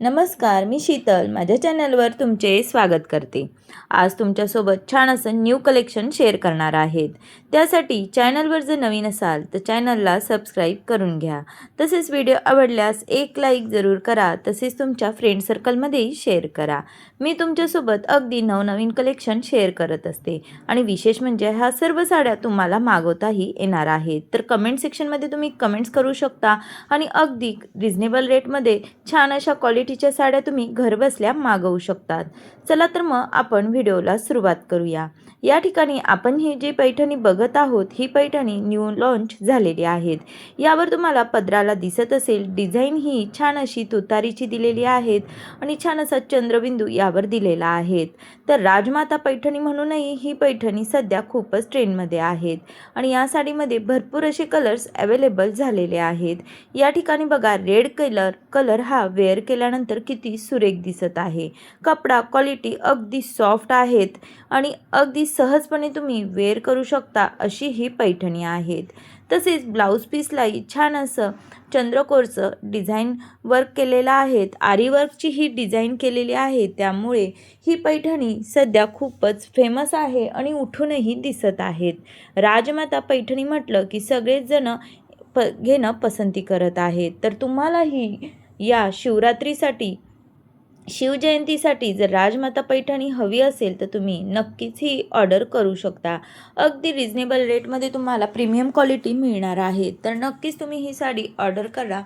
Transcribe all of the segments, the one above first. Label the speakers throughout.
Speaker 1: नमस्कार मी शीतल. माझ्या चॅनलवर तुमचे स्वागत करते. आज तुमच्यासोबत छान असं न्यू कलेक्शन शेअर करणार आहेत. त्यासाठी चॅनलवर जर नवीन असाल तर चॅनलला सबस्क्राईब करून घ्या. तसेच व्हिडिओ आवडल्यास एक लाईक जरूर करा. तसेच तुमच्या फ्रेंड सर्कलमध्येही शेअर करा. मी तुमच्यासोबत अगदी नवनवीन कलेक्शन शेअर करत असते. आणि विशेष म्हणजे ह्या सर्व साड्या तुम्हाला मागवताही येणार आहेत. तर कमेंट सेक्शनमध्ये तुम्ही कमेंट्स करू शकता. आणि अगदी रिझनेबल रेटमध्ये छान अशा क्वालिटी क्वालिटीच्या साड्या तुम्ही घरबसल्या मागवू शकतात. चला तर मग आपण व्हिडिओला सुरुवात करूया. या ठिकाणी आपण ही जी पैठणी बघत आहोत ही पैठणी न्यू लॉन्च झालेली आहेत. यावर तुम्हाला पदराला दिसत असेल डिझाईन ही छान अशी तुतारीची दिलेली आहेत आणि छान असा चंद्रबिंदू यावर दिलेला आहेत. तर राजमाता पैठणी म्हणूनही ही पैठणी सध्या खूपच ट्रेंडमध्ये आहेत आणि या साडीमध्ये भरपूर असे कलर्स अवेलेबल झालेले आहेत. या ठिकाणी बघा रेड कलर कलर हा वेअर केल्यानंतर किती सुरेख दिसत आहे. कपडा क्वालिटी अगदी सॉफ्ट आहेत आणि अगदी सहजपणे तुम्ही वेअर करू शकता अशी ही पैठणी आहेत. तसेच ब्लाऊज पीसलाही छान असं चंद्रकोरचं डिझाईन वर्क केलेलं आहेत आरीवर्कची ही डिझाईन केलेली आहे. त्यामुळे ही पैठणी सध्या खूपच फेमस आहे आणि उठूनही दिसत आहेत. राजमाता पैठणी म्हटलं की सगळेच जण प घेणं पसंती करत आहेत. तर तुम्हालाही या शिवरात्रीसाठी शिवजयंतीसाठी जर राजमाता पैठणी हवी असेल तर तुम्ही नक्कीच ही ऑर्डर करू शकता. अगदी रिजनेबल रेटमध्ये तुम्हाला प्रीमियम क्वालिटी मिळणार आहे. तर नक्कीच तुम्ही ही साडी ऑर्डर करा.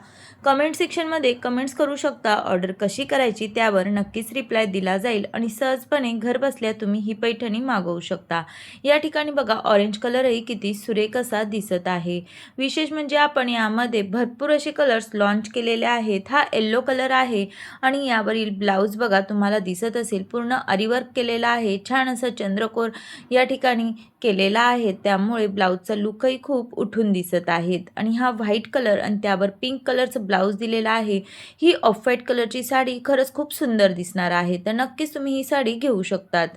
Speaker 1: कमेंट सेक्शनमध्ये कमेंट्स करू शकता. ऑर्डर कशी करायची त्यावर नक्कीच रिप्लाय दिला जाईल आणि सहजपणे घर बसल्या तुम्ही ही पैठणी मागवू शकता. या ठिकाणी बघा ऑरेंज कलरही किती सुरेख असा दिसत आहे. विशेष म्हणजे आपण यामध्ये भरपूर असे कलर्स लॉन्च केलेले आहेत. हा येल्लो कलर आहे आणि यावरील ब्ला ब्लाऊज बघा तुम्हाला दिसत असेल पूर्ण अरिवर्क केलेला आहे छान असं चंद्रकोर या ठिकाणी केलेला आहे. त्यामुळे ब्लाऊजचा लुकही खूप उठून दिसत आहेत. आणि हा व्हाईट कलर आणि त्यावर पिंक कलरचं ब्लाऊज दिलेला आहे. ही ऑफ व्हाईट कलरची साडी खरंच खूप सुंदर दिसणार आहे. तर नक्कीच तुम्ही ही साडी घेऊ शकतात.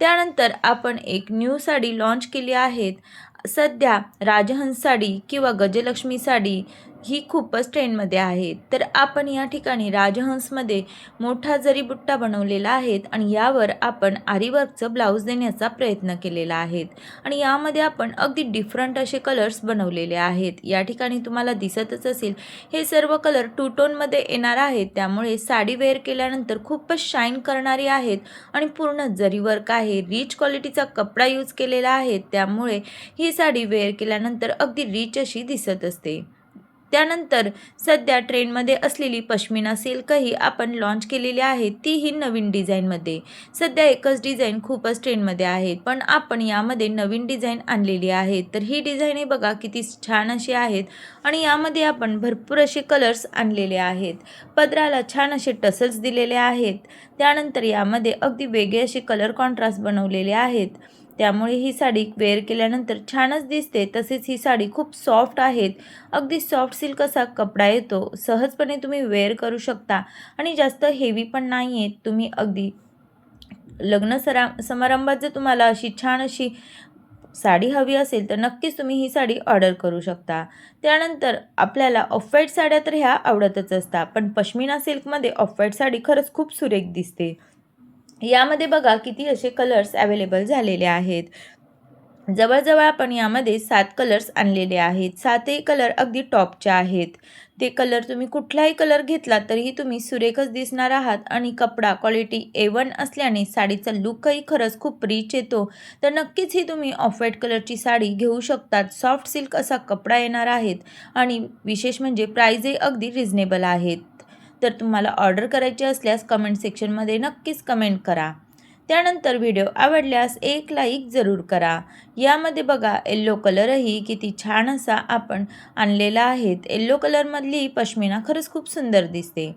Speaker 1: त्यानंतर आपण एक न्यू साडी लॉन्च केली आहेत सध्या राजहंस साडी किंवा गजलक्ष्मी साडी ही खूपच ट्रेंडमध्ये आहे. तर आपण या ठिकाणी राजहंसमध्ये मोठा जरी बुट्टा बनवलेला आहेत आणि यावर आपण आरीवर्कचं ब्लाऊज देण्याचा प्रयत्न केलेला आहे. आणि यामध्ये आपण अगदी डिफरंट असे कलर्स बनवलेले आहेत. या ठिकाणी तुम्हाला दिसतच असेल हे सर्व कलर टू टोनमध्ये येणार आहेत. त्यामुळे साडी वेअर केल्यानंतर खूपच शाईन करणारी आहेत आणि पूर्ण जरी वर्क आहे रिच क्वालिटीचा कपडा यूज केलेला आहे. त्यामुळे ही साडी वेअर केल्यानंतर अगदी रिच अशी दिसत असते. त्यानंतर सध्या ट्रेंडमध्ये असलेली पश्मिना सिल्कही आपण लॉन्च केलेली आहे. तीही नवीन डिझाईनमध्ये. सध्या एकच डिझाईन खूपच ट्रेंडमध्ये आहे पण आपण यामध्ये नवीन डिझाईन आणलेली आहे. तर ही डिझाईन बघा किती छान अशी आहेत आणि यामध्ये आपण भरपूर असे कलर्स आणलेले आहेत. पदराला छान असे टसल्स दिलेले आहेत. त्यानंतर यामध्ये अगदी वेगळे असे कलर कॉन्ट्रास्ट बनवलेले आहेत. त्यामुळे ही साडी वेअर केल्यानंतर छानच दिसते. तसेच ही साडी खूप सॉफ्ट आहेत. अगदी सॉफ्ट सिल्क असा कपडा येतो. सहजपणे तुम्ही वेअर करू शकता. आणि जास्त हेवी पण नाही आहेत तुम्ही अगदी लग्न सरा समारंभात जर तुम्हाला अशी छान अशी साडी हवी असेल तर नक्कीच तुम्ही ही साडी ऑर्डर करू शकता. त्यानंतर आपल्याला ऑफ व्हाईट साड्या तर ह्या आवडतच असतात. पण पश्मिना सिल्कमध्ये ऑफ व्हाईट साडी खरंच खूप सुरेख दिसते. यामध्ये बघा किती असे कलर्स अवेलेबल झालेले आहेत. जवळजवळ आपण यामध्ये सात कलर्स आणलेले आहेत. सातही कलर अगदी टॉपचे आहेत. ते कलर तुम्ही कुठलाही कलर घेतला तरीही तुम्ही सुरेखच दिसणार आहात आणि कपडा क्वालिटी ए वन असल्याने साडीचा लुकही खरंच खूप रिच येतो. तर नक्कीच ही तुम्ही ऑफ व्हाईट कलरची साडी घेऊ शकतात. सॉफ्ट सिल्क असा कपडा येणार आहेत आणि विशेष म्हणजे प्राईजही अगदी रिझनेबल आहेत. तर तुम्हाला ऑर्डर करायची असल्यास कमेंट सेक्शनमध्ये नक्कीच कमेंट करा. त्यानंतर व्हिडिओ आवडल्यास एक लाईक जरूर करा. यामध्ये बघा येल्लो कलरही किती छान असा आपण आणलेला आहेत येल्लो कलरमधली पश्मिना खरंच खूप सुंदर दिसते.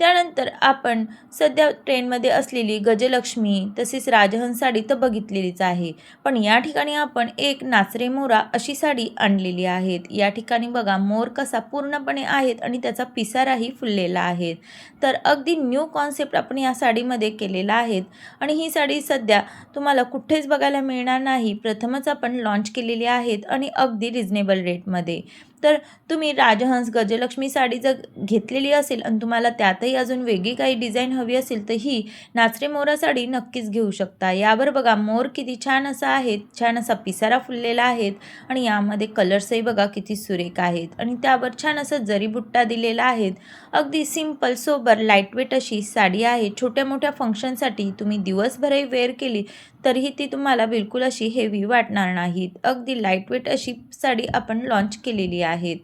Speaker 1: त्यानंतर आपण सध्या ट्रेनमध्ये असलेली गजलक्ष्मी तसेच राजहंस साडी तर बघितलेलीच आहे. पण या ठिकाणी आपण एक नाचरे मोरा अशी साडी आणलेली आहेत. या ठिकाणी बघा मोर कसा पूर्णपणे आहेत आणि त्याचा पिसाराही फुललेला आहे. तर अगदी न्यू कॉन्सेप्ट आपण या साडीमध्ये केलेला आहेत आणि ही साडी सध्या तुम्हाला कुठेच बघायला मिळणार नाही. प्रथमच आपण लॉन्च केलेली आहेत आणि अगदी रिजनेबल रेटमध्ये तर तुम्ही राजहंस गजलक्ष्मी साडी जर घेतलेली असेल आणि तुम्हाला त्यातही अजून वेगळी काही डिझाईन हवी असेल तर ही नाचरे मोरा साडी नक्कीच घेऊ शकता. यावर बघा मोर किती छान असा आहे छान असा पिसारा फुललेला आहेत आणि यामध्ये कलर्सही बघा किती सुरेख आहेत आणि त्यावर छान असं जरीबुट्टा दिलेला आहेत अगदी सिंपल सोबर लाईटवेट अशी साडी आहे. छोट्या मोठ्या फंक्शनसाठी तुम्ही दिवसभरही वेअर केली तरीही ती तुम्हाला बिलकुल अशी हेवी वाटणार नाहीत. अगदी लाईटवेट अशी साडी आपण लॉन्च केलेली आहे. आहेत.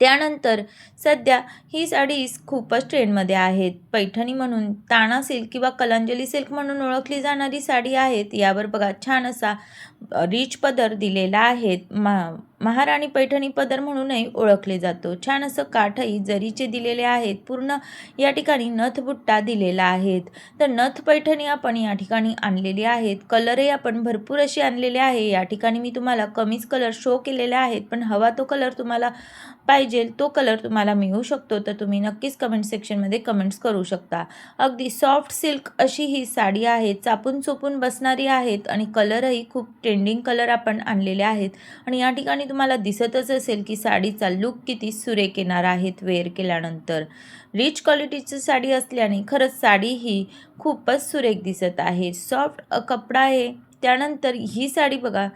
Speaker 1: त्यानंतर सध्या ही साडी खूपच ट्रेंडमध्ये आहेत. पैठणी म्हणून ताणा सिल्क किंवा कलांजली सिल्क म्हणून ओळखली जाणारी साडी आहेत. यावर बघा छान असा रिच पदर दिलेला आहे. मा महाराणी पैठणी पदर म्हणूनही ओळखले जातो. छान असं काठही जरीचे दिलेले आहेत पूर्ण या ठिकाणी नथबुट्टा दिलेला आहेत. तर नथ पैठणी आपण या ठिकाणी आणलेली आहेत. कलरही आपण भरपूर अशी आणलेले आहे. या ठिकाणी मी तुम्हाला कमीच कलर शो केलेले आहेत पण हवा तो कलर तुम्हाला पाहिजे तो कलर तुम्हाला मिळू शकतो. तर तुम्ही नक्कीच कमेंट सेक्शनमध्ये कमेंट्स करू शकता. अगदी सॉफ्ट सिल्क अशी ही साडी आहे चापून चोपून बसणारी आहेत आणि कलरही खूप ट्रेंडिंग कलर आपण आणलेले आहेत. आणि या ठिकाणी तुम्हाला दिसतच असेल की साडीचा लुक किती सुरेख येणार आहेत वेअर केल्यानंतर. रिच क्वालिटीची साडी असल्याने खरंच साडी ही खूपच सुरेख दिसत आहे. सॉफ्ट कपडा आहे. त्यानंतर ही साडी बघा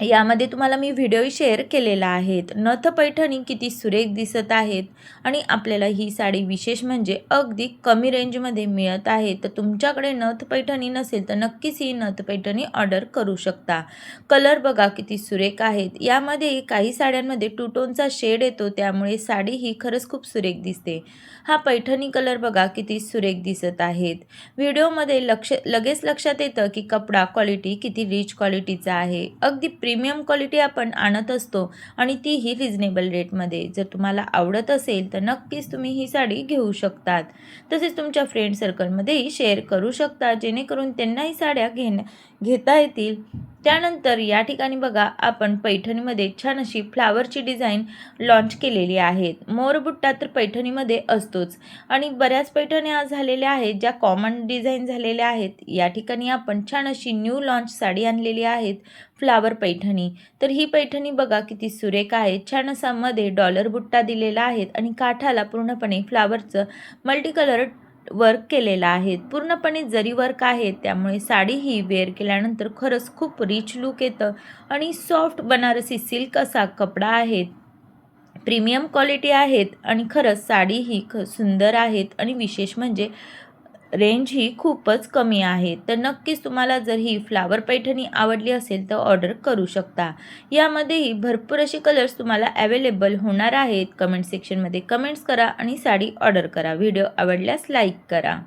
Speaker 1: यामध्ये तुम्हाला मी व्हिडिओ शेअर केलेला आहेत. नथ पैठणी किती सुरेख दिसत आहेत आणि आपल्याला ही साडी विशेष म्हणजे अगदी कमी रेंजमध्ये मिळत आहे. तर तुमच्याकडे नथ पैठणी नसेल तर नक्कीच ही नथ पैठणी ऑर्डर करू शकता. कलर बघा किती सुरेख आहेत. यामध्ये काही साड्यांमध्ये टू टोनचा शेड येतो त्यामुळे साडी ही खरंच खूप सुरेख दिसते. हा पैठणी कलर बघा किती सुरेख दिसत आहेत. व्हिडिओमध्ये लक्ष लगेच लक्षात येतं की कपडा क्वालिटी किती रिच क्वालिटीचा आहे. अगदी प्रीमियम क्वालिटी आपण आणत असतो आणि तीही रिजनेबल रेटमध्ये जर तुम्हाला आवडत असेल तर नक्कीच तुम्ही ही साडी घेऊ शकतात. तसेच तुमच्या फ्रेंड सर्कलमध्येही शेअर करू शकता जेणेकरून त्यांनाही साड्या घेण्या घेता येतील. त्यानंतर या ठिकाणी बघा आपण पैठणीमध्ये छान अशी फ्लावरची डिझाईन लॉन्च केलेली आहेत. मोरबुट्टा तर पैठणीमध्ये असतोच. आणि बऱ्याच पैठण्या झालेल्या आहेत ज्या कॉमन डिझाईन झालेल्या आहेत. या ठिकाणी आपण छान अशी न्यू लॉन्च साडी आणलेली आहेत फ्लावर पैठणी. तर ही पैठणी बघा किती सुरेख आहे. छान असा मध्ये डॉलर बुट्टा दिलेला आहेत आणि काठाला पूर्णपणे फ्लावरचं मल्टी कलर वर्क केलेला आहे पूर्णपणे जरी वर्क आहे त्यामुळे साडी ही वेअर केल्यानंतर खरंच खूप रिच लुक येतं. आणि सॉफ्ट बनारसी सिल्क असा कपडा आहे. प्रीमियम क्वालिटी आहेत आणि खरंच साडी ही ख सुंदर आहेत. आणि विशेष म्हणजे रेंज ही खूपच कमी आहे. तर नक्कीच तुम्हाला जर ही फ्लावर पैठणी आवडली असेल तर ऑर्डर करू शकता. यामध्येही भरपूर असे कलर्स तुम्हाला अवेलेबल होणार आहेत. कमेंट सेक्शनमध्ये कमेंट्स करा आणि साडी ऑर्डर करा. व्हिडिओ आवडल्यास लाईक करा.